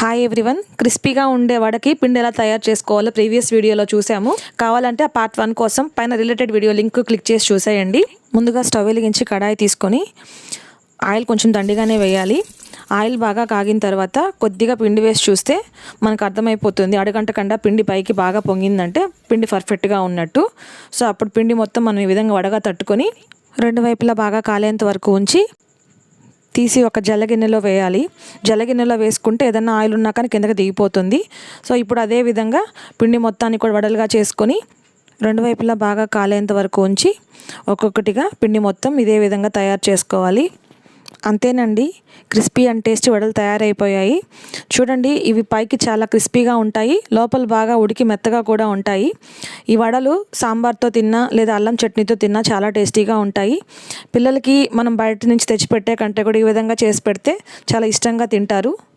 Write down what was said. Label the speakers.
Speaker 1: Hi everyone క్రిస్పీగా ఉండే వడకి పిండి ఎలా తయారు చేసుకోవాలో ప్రీవియస్ వీడియోలో చూసాము కావాలంటే ఆ పార్ట్ వన్ కోసం పైన రిలేటెడ్ వీడియో లింక్ క్లిక్ చేసి చూసేయండి. ముందుగా స్టవ్ వెలిగించి కడాయి తీసుకొని ఆయిల్ కొంచెం దండిగానే వేయాలి. ఆయిల్ బాగా కాగిన తర్వాత కొద్దిగా పిండి వేసి చూస్తే మనకు అర్థమైపోతుంది. అడగంట కండా పిండి పైకి బాగా పొంగిందంటే పిండి పర్ఫెక్ట్గా ఉన్నట్టు. సో అప్పుడు పిండి మొత్తం మనం ఈ విధంగా వడగా తట్టుకొని రెండు వైపులా బాగా కాలేంత వరకు ఉంచి తీసి ఒక జల్లగిన్నెలో వేయాలి. జల్లగిన్నెలో వేసుకుంటే ఏదన్నా ఆయిల్ ఉన్నా కానీ కిందకి దిగిపోతుంది. సో ఇప్పుడు అదే విధంగా పిండి మొత్తాన్ని కూడా వడలుగా చేసుకొని రెండు వైపులా బాగా కాలేంత వరకు ఉంచి ఒక్కొక్కటిగా పిండి మొత్తం ఇదే విధంగా తయారు చేసుకోవాలి. అంతేనండి. క్రిస్పీ అండ్ టేస్ట్ వడలు తయారైపోయాయి. చూడండి ఇవి పైకి చాలా క్రిస్పీగా ఉంటాయి. లోపల బాగా ఉడికి మెత్తగా కూడా ఉంటాయి. ఈ వడలు సాంబార్తో తిన్నా లేదా అల్లం చట్నీతో తిన్నా చాలా టేస్టీగా ఉంటాయి. పిల్లలకి మనం బయట నుంచి తెచ్చిపెట్టే కంటే కూడా ఈ విధంగా చేసి పెడితే చాలా ఇష్టంగా తింటారు.